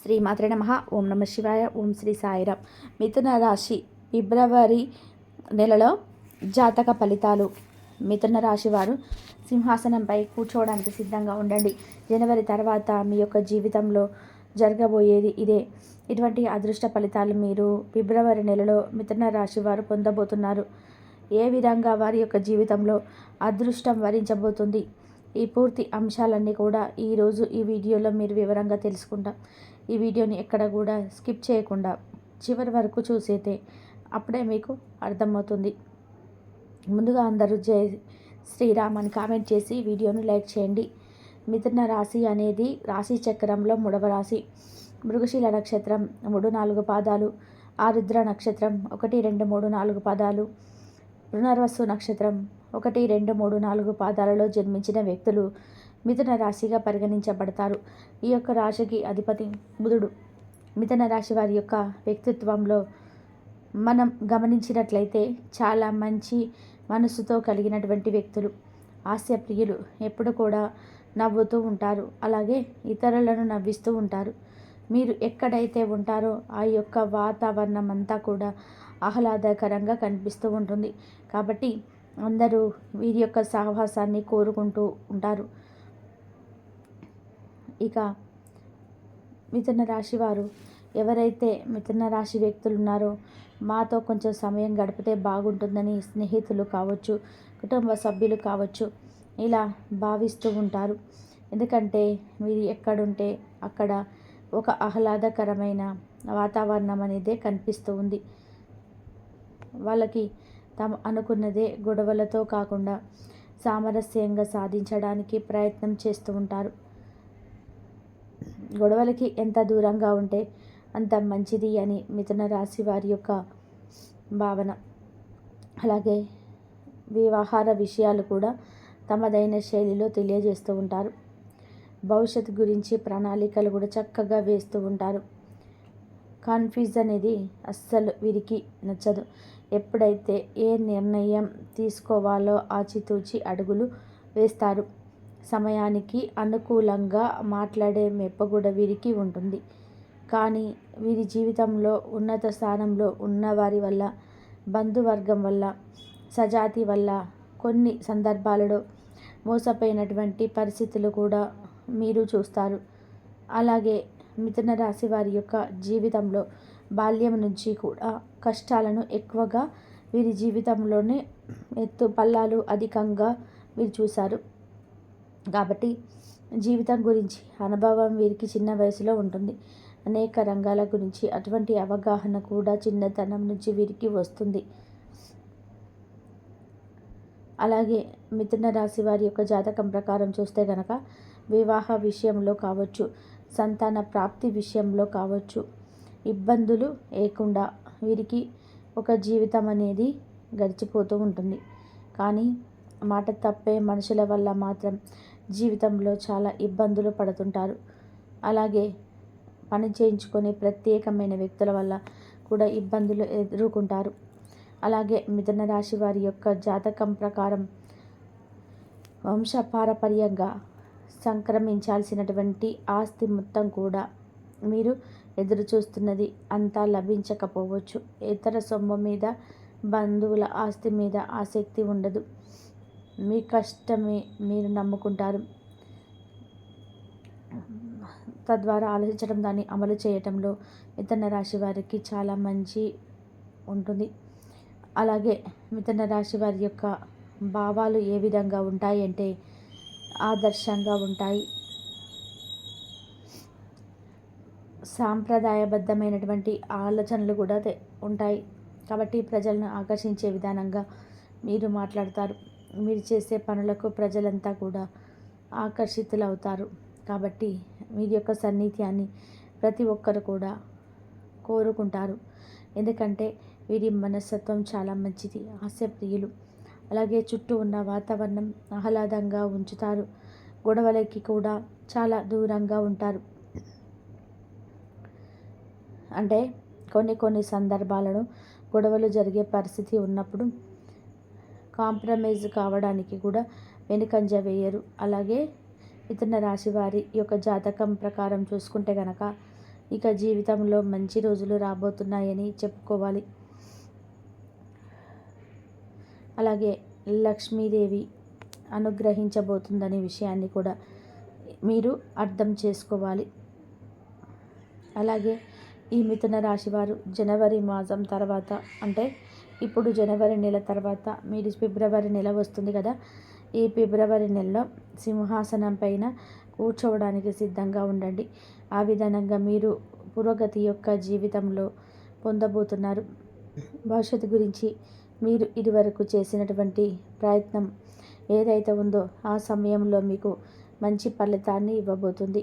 శ్రీ మాత్రే నమ. ఓం నమ శివాయ ఓం శ్రీ సాయిరామ్. మిథున రాశి ఫిబ్రవరి నెలలో జాతక ఫలితాలు. మిథున రాశి వారు సింహాసనంపై కూర్చోవడానికి సిద్ధంగా ఉండండి. జనవరి తర్వాత మీ యొక్క జీవితంలో జరగబోయేది ఇదే. ఇటువంటి అదృష్ట ఫలితాలు మీరు ఫిబ్రవరి నెలలో మిథున రాశి వారు పొందబోతున్నారు. ఏ విధంగా వారి యొక్క జీవితంలో అదృష్టం వరించబోతుంది? ఈ పూర్తి అంశాలన్నీ కూడా ఈరోజు ఈ వీడియోలో మీరు వివరంగా తెలుసుకుంటాం. ఈ వీడియోని ఎక్కడ కూడా స్కిప్ చేయకుండా చివరి వరకు చూసేతే అప్పుడే మీకు అర్థమవుతుంది. ముందుగా అందరూ జై శ్రీరామ్ అని కామెంట్ చేసి వీడియోను లైక్ చేయండి. మిథున రాశి అనేది రాశి చక్రంలో మూడవ రాశి. మృగశీల నక్షత్రం మూడు నాలుగు పాదాలు. ఆరుద్ర నక్షత్రం ఒకటి రెండు మూడు నాలుగు పాదాలు. పునర్వసు నక్షత్రం ఒకటి రెండు మూడు నాలుగు పాదాలలో జన్మించిన వ్యక్తులు. మిథున రాశిగా పరిగణించబడతారు. ఈ యొక్క రాశికి అధిపతి బుధుడు. మిథున రాశి వారి యొక్క వ్యక్తిత్వంలో మనం గమనించినట్లయితే చాలా మంచి మనసుతో కలిగినటువంటి వ్యక్తులు హాస్యప్రియులు ఎప్పుడు కూడా నవ్వుతూ ఉంటారు. అలాగే ఇతరులను నవ్విస్తూ ఉంటారు. మీరు ఎక్కడైతే ఉంటారో ఆ యొక్క వాతావరణం అంతా కూడా ఆహ్లాదకరంగా కనిపిస్తూ ఉంటుంది. కాబట్టి అందరూ వీరి యొక్క సాహసాన్ని కోరుకుంటూ ఉంటారు. ఇక మిథున రాశి వారు ఎవరైతే మిథున రాశి వ్యక్తులు ఉన్నారో మాతో కొంచెం సమయం గడిపితే బాగుంటుందని స్నేహితులు కావచ్చు కుటుంబ సభ్యులు కావచ్చు ఇలా భావిస్తూ ఉంటారు. ఎందుకంటే మీరు ఎక్కడుంటే అక్కడ ఒక ఆహ్లాదకరమైన వాతావరణం అనేది కనిపిస్తూ ఉంది. వాళ్ళకి తాము అనుకున్నదే గొడవలతో కాకుండా సామరస్యంగా సాధించడానికి ప్రయత్నం చేస్తూ ఉంటారు. గొడవలకి ఎంత దూరంగా ఉంటే అంత మంచిది అని మిథున రాశి వారి యొక్క భావన. అలాగే వివాహార విషయాలు కూడా తమదైన శైలిలో తెలియజేస్తూ ఉంటారు. భవిష్యత్తు గురించి ప్రణాళికలు కూడా చక్కగా వేస్తూ ఉంటారు. కన్ఫ్యూజ్ అనేది అస్సలు వీరికి నచ్చదు. ఎప్పుడైతే ఏ నిర్ణయం తీసుకోవాలో ఆచితూచి అడుగులు వేస్తారు. సమయానికి అనుకూలంగా మాట్లాడే మెప్ప కూడా వీరికి ఉంటుంది. కానీ వీరి జీవితంలో ఉన్నత స్థానంలో ఉన్నవారి వల్ల బంధువర్గం వల్ల సజాతి వల్ల కొన్ని సందర్భాలలో మోసపోయినటువంటి పరిస్థితులు కూడా మీరు చూస్తారు. అలాగే మిథున రాశి వారి యొక్క జీవితంలో బాల్యం నుంచి కూడా కష్టాలను ఎక్కువగా వీరి జీవితంలోనే ఎత్తు పల్లాలు అధికంగా వీరు చూశారు. కాబట్టి జీవితం గురించి అనుభవం వీరికి చిన్న వయసులో ఉంటుంది. అనేక రంగాల గురించి అటువంటి అవగాహన కూడా చిన్నతనం నుంచి వీరికి వస్తుంది. అలాగే మిథున రాశి వారి యొక్క జాతకం ప్రకారం చూస్తే గనక వివాహ విషయంలో కావచ్చు సంతాన ప్రాప్తి విషయంలో కావచ్చు ఇబ్బందులు లేకుండా వీరికి ఒక జీవితం అనేది గడిచిపోతూ ఉంటుంది. కానీ మాట తప్పే మనుషుల వల్ల మాత్రం జీవితంలో చాలా ఇబ్బందులు పడుతుంటారు. అలాగే పని చేయించుకునే ప్రత్యేకమైన వ్యక్తుల వల్ల కూడా ఇబ్బందులు ఎదుర్కొంటారు. అలాగే మిథున రాశి వారి యొక్క జాతకం ప్రకారం వంశపారపర్యంగా సంక్రమించాల్సినటువంటి ఆస్తి మొత్తం కూడా మీరు ఎదురు చూస్తున్నది అంతా లభించకపోవచ్చు. ఇతర సొమ్ము మీద బంధువుల ఆస్తి మీద ఆసక్తి ఉండదు. మీ కష్టమే మీరు నమ్ముకుంటారు. తద్వారా ఆలోచించడం దాన్ని అమలు చేయటంలో మిథున రాశి వారికి చాలా మంచి ఉంటుంది. అలాగే మిథున రాశి వారి యొక్క భావాలు ఏ విధంగా ఉంటాయి అంటే ఆదర్శంగా ఉంటాయి. సాంప్రదాయబద్ధమైనటువంటి ఆలోచనలు కూడా ఉంటాయి. కాబట్టి ప్రజలను ఆకర్షించే విధానంగా మీరు మాట్లాడతారు. మీరు చేసే పనులకు ప్రజలంతా కూడా ఆకర్షితులవుతారు. కాబట్టి మీ యొక్క సన్నిధ్యాన్ని ప్రతి ఒక్కరు కూడా కోరుకుంటారు. ఎందుకంటే వీరి మనస్తత్వం చాలా మంచిది. హాస్యప్రియులు. అలాగే చుట్టూ ఉన్న వాతావరణం ఆహ్లాదంగా ఉంచుతారు. గొడవలకి కూడా చాలా దూరంగా ఉంటారు. అంటే కొన్ని కొన్ని సందర్భాలను గొడవలు జరిగే పరిస్థితి ఉన్నప్పుడు కాంప్రమైజ్ కావడానికి కూడా వెనుకంజ వేయరు. అలాగే ఇతర రాశి వారి యొక్క జాతకం ప్రకారం చూసుకుంటే కనుక ఇక జీవితంలో మంచి రోజులు రాబోతున్నాయని చెప్పుకోవాలి. అలాగే లక్ష్మీదేవి అనుగ్రహించబోతుందనే విషయాన్ని కూడా మీరు అర్థం చేసుకోవాలి. అలాగే ఈ మిథున రాశి వారు జనవరి మాసం తర్వాత అంటే ఇప్పుడు జనవరి నెల తర్వాత మీరు ఫిబ్రవరి నెల వస్తుంది కదా. ఈ ఫిబ్రవరి నెలలో సింహాసనం పైన కూర్చోవడానికి సిద్ధంగా ఉండండి. ఆ విధానంగా మీరు పురోగతి యొక్క జీవితంలో పొందబోతున్నారు. భవిష్యత్తు గురించి మీరు ఇదివరకు చేసినటువంటి ప్రయత్నం ఏదైతే ఉందో ఆ సమయంలో మీకు మంచి ఫలితాన్ని ఇవ్వబోతుంది.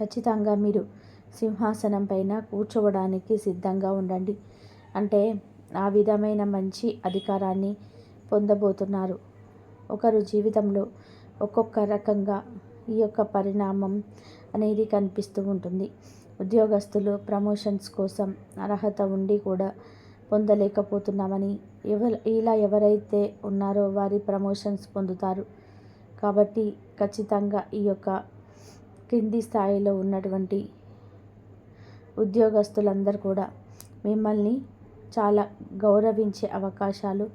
ఖచ్చితంగా మీరు సింహాసనం పైన కూర్చోవడానికి సిద్ధంగా ఉండండి. అంటే ఆ విధమైన మంచి అధికారాన్ని పొందబోతున్నారు. ఒకరు జీవితంలో ఒక్కొక్క రకంగా ఈ యొక్క పరిణామం అనేది కనిపిస్తూ ఉంటుంది. ఉద్యోగస్తులు ప్రమోషన్స్ కోసం అర్హత ఉండి కూడా పొందలేకపోతున్నామని ఎవరు ఇలా ఎవరైతే ఉన్నారో వారి ప్రమోషన్స్ పొందుతారు. కాబట్టి ఖచ్చితంగా ఈ యొక్క కింది స్థాయిలో ఉన్నటువంటి ఉద్యోగస్తులందరూ కూడా మిమ్మల్ని చాలా గౌరవించే అవకాశాలు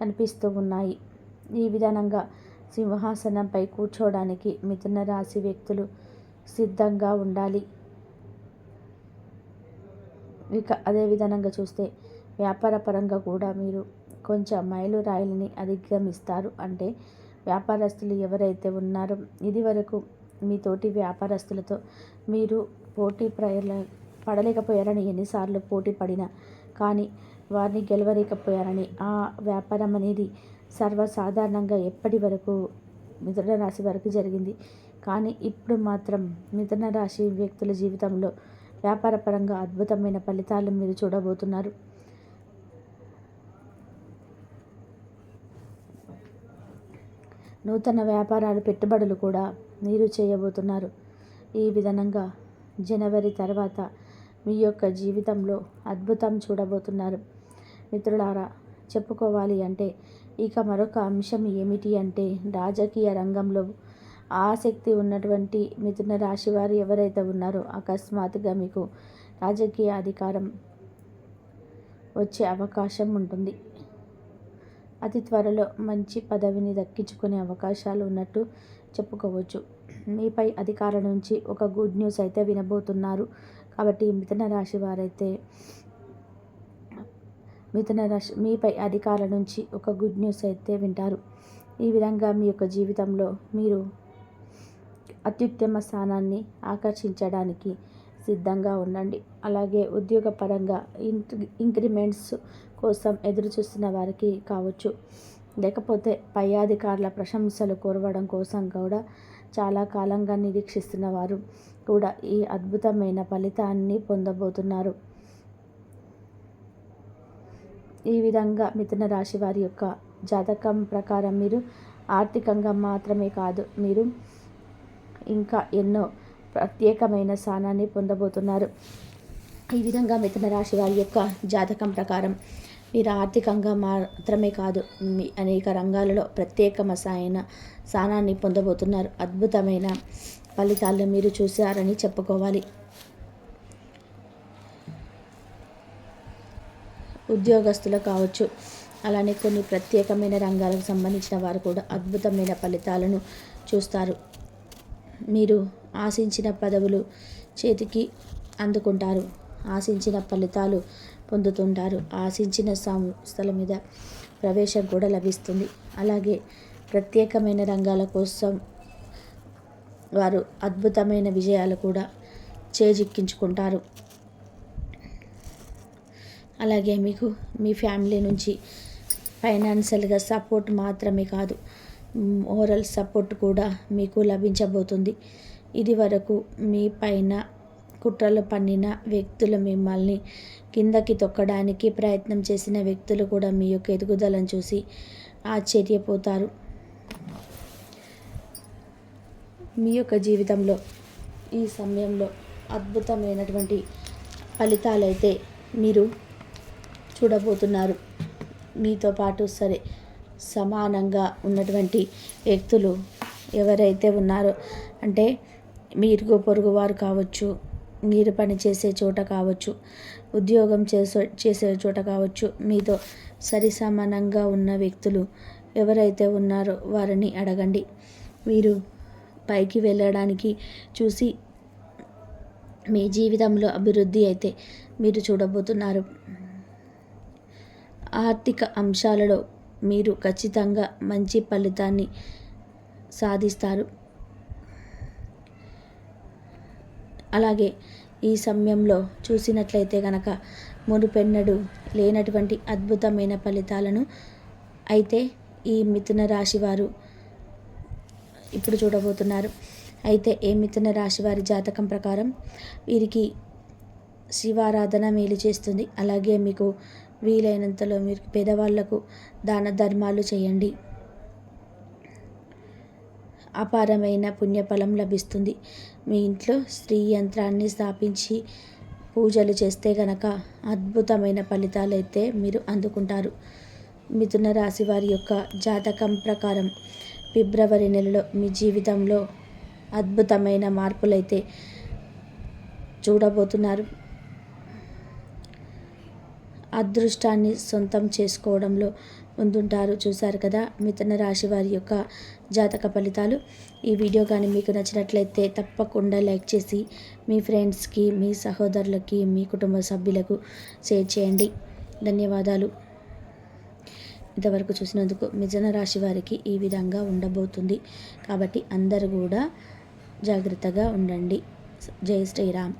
కనిపిస్తూ ఉన్నాయి. ఈ విధానంగా సింహాసనంపై కూర్చోవడానికి మిథున రాశి వ్యక్తులు సిద్ధంగా ఉండాలి. ఇక అదే విధానంగా చూస్తే వ్యాపార పరంగా కూడా మీరు కొంచెం మైలురాయిలని అధిగమిస్తారు. అంటే వ్యాపారస్తులు ఎవరైతే ఉన్నారో ఇది వరకు మీ తోటి వ్యాపారస్తులతో మీరు పోటీ ప్రయల పడలేకపోయారని ఎన్నిసార్లు పోటీ పడినా కానీ వారిని గెలవలేకపోయారని. ఆ వ్యాపారం అనేది సర్వసాధారణంగా ఎప్పటి వరకు మిథున రాశి వరకు జరిగింది. కానీ ఇప్పుడు మాత్రం మిథున రాశి వ్యక్తుల జీవితంలో వ్యాపారపరంగా అద్భుతమైన ఫలితాలు మీరు చూడబోతున్నారు. నూతన వ్యాపారాలు పెట్టుబడులు కూడా మీరు చేయబోతున్నారు. ఈ విధంగా జనవరి తర్వాత మీ యొక్క జీవితంలో అద్భుతం చూడబోతున్నారు. మిత్రులారా చెప్పుకోవాలి అంటే ఇక మరొక అంశం ఏమిటి అంటే రాజకీయ రంగంలో ఆసక్తి ఉన్నటువంటి మిథున రాశి వారు ఎవరైతే ఉన్నారో అకస్మాత్తుగా మీకు రాజకీయ అధికారం వచ్చే అవకాశం ఉంటుంది. అతి త్వరలో మంచి పదవిని దక్కించుకునే అవకాశాలు ఉన్నట్టు చెప్పుకోవచ్చు. మీపై అధికారుల నుంచి ఒక గుడ్ న్యూస్ అయితే వినబోతున్నారు. కాబట్టి మిథున రాశి వారైతే మిథున రాశి మీపై అధికారుల నుంచి ఒక గుడ్ న్యూస్ అయితే వింటారు. ఈ విధంగా మీ యొక్క జీవితంలో మీరు అత్యుత్తమ స్థానాన్ని ఆకర్షించడానికి సిద్ధంగా ఉండండి. అలాగే ఉద్యోగపరంగా ఇంక్రిమెంట్స్ కోసం ఎదురు చూస్తున్న వారికి కావచ్చు. లేకపోతే పై అధికారుల ప్రశంసలు కోరవడం కోసం కూడా చాలా కాలంగా నిరీక్షిస్తున్న వారు కూడా ఈ అద్భుతమైన ఫలితాన్ని పొందబోతున్నారు. ఈ విధంగా మిథున రాశి వారి యొక్క జాతకం ప్రకారం మీరు ఆర్థికంగా మాత్రమే కాదు మీరు ఇంకా ఎన్నో ప్రత్యేకమైన స్థానాన్ని పొందబోతున్నారు. ఈ విధంగా మిథున రాశి వారి యొక్క జాతకం ప్రకారం మీరు ఆర్థికంగా మాత్రమే కాదు మీ అనేక రంగాలలో ప్రత్యేకమైన స్థానాన్ని పొందబోతున్నారు. అద్భుతమైన ఫలితాలను మీరు చూశారని చెప్పుకోవాలి. ఉద్యోగస్తులు కావచ్చు అలానే కొన్ని ప్రత్యేకమైన రంగాలకు సంబంధించిన వారు కూడా అద్భుతమైన ఫలితాలను చూస్తారు. మీరు ఆశించిన పదవులు చేతికి అందుకుంటారు. ఆశించిన ఫలితాలు పొందుతుంటారు. ఆశించిన సంస్థల మీద ప్రవేశం కూడా లభిస్తుంది. అలాగే ప్రత్యేకమైన రంగాల కోసం వారు అద్భుతమైన విజయాలు కూడా చేజిక్కించుకుంటారు. అలాగే మీకు మీ ఫ్యామిలీ నుంచి ఫైనాన్షియల్గా సపోర్ట్ మాత్రమే కాదు మోరల్ సపోర్ట్ కూడా మీకు లభించబోతుంది. ఇది వరకు మీ పైన కుట్రలు పన్నిన వ్యక్తులు మిమ్మల్ని కిందకి తొక్కడానికి ప్రయత్నం చేసిన వ్యక్తులు కూడా మీ యొక్క ఎదుగుదలను చూసి ఆశ్చర్యపోతారు. మీ యొక్క జీవితంలో ఈ సమయంలో అద్భుతమైనటువంటి ఫలితాలైతే మీరు చూడబోతున్నారు. మీతో పాటు సరే సమానంగా ఉన్నటువంటి వ్యక్తులు ఎవరైతే ఉన్నారో అంటే మీరు ఇరుగు పొరుగు వారు కావచ్చు మీరు పని చేసే చోట కావచ్చు ఉద్యోగం చేసే చేసే చోట కావచ్చు. మీతో సరిసమానంగా ఉన్న వ్యక్తులు ఎవరైతే ఉన్నారో వారిని అడగండి. మీరు పైకి వెళ్ళడానికి చూసి మీ జీవితంలో అభివృద్ధి అయితే మీరు చూడబోతున్నారు. ఆర్థిక అంశాలలో మీరు ఖచ్చితంగా మంచి ఫలితాన్ని సాధిస్తారు. అలాగే ఈ సమయంలో చూసినట్లయితే కనుక మునుపెన్నడు లేనటువంటి అద్భుతమైన ఫలితాలను అయితే ఈ మిథున రాశి వారు ఇప్పుడు చూడబోతున్నారు. అయితే ఏ మిథున రాశి వారి జాతకం ప్రకారం వీరికి శివారాధన మేలు చేస్తుంది. అలాగే మీకు వీలైనంతలో మీరు పేదవాళ్ళకు దాన ధర్మాలు చేయండి. అపారమైన పుణ్యఫలం లభిస్తుంది. మీ ఇంట్లో స్త్రీ యంత్రాన్ని స్థాపించి పూజలు చేస్తే గనక అద్భుతమైన ఫలితాలు అయితే మీరు అందుకుంటారు. మిథున రాశి వారి యొక్క జాతకం ప్రకారం ఫిబ్రవరి నెలలో మీ జీవితంలో అద్భుతమైన మార్పులైతే చూడబోతున్నారు. అదృష్టాన్ని సొంతం చేసుకోవడంలో ముందుంటారు చూశారు కదా మిథున రాశి వారి యొక్క జాతక ఫలితాలు. ఈ వీడియో కానీ మీకు నచ్చినట్లయితే తప్పకుండా లైక్ చేసి మీ ఫ్రెండ్స్కి మీ సహోదరులకి మీ కుటుంబ సభ్యులకు షేర్ చేయండి. ధన్యవాదాలు. ఇంతవరకు చూసినందుకు మిథున రాశి వారికి ఈ విధంగా ఉండబోతుంది. కాబట్టి అందరూ కూడా జాగ్రత్తగా ఉండండి. జై శ్రీరామ్.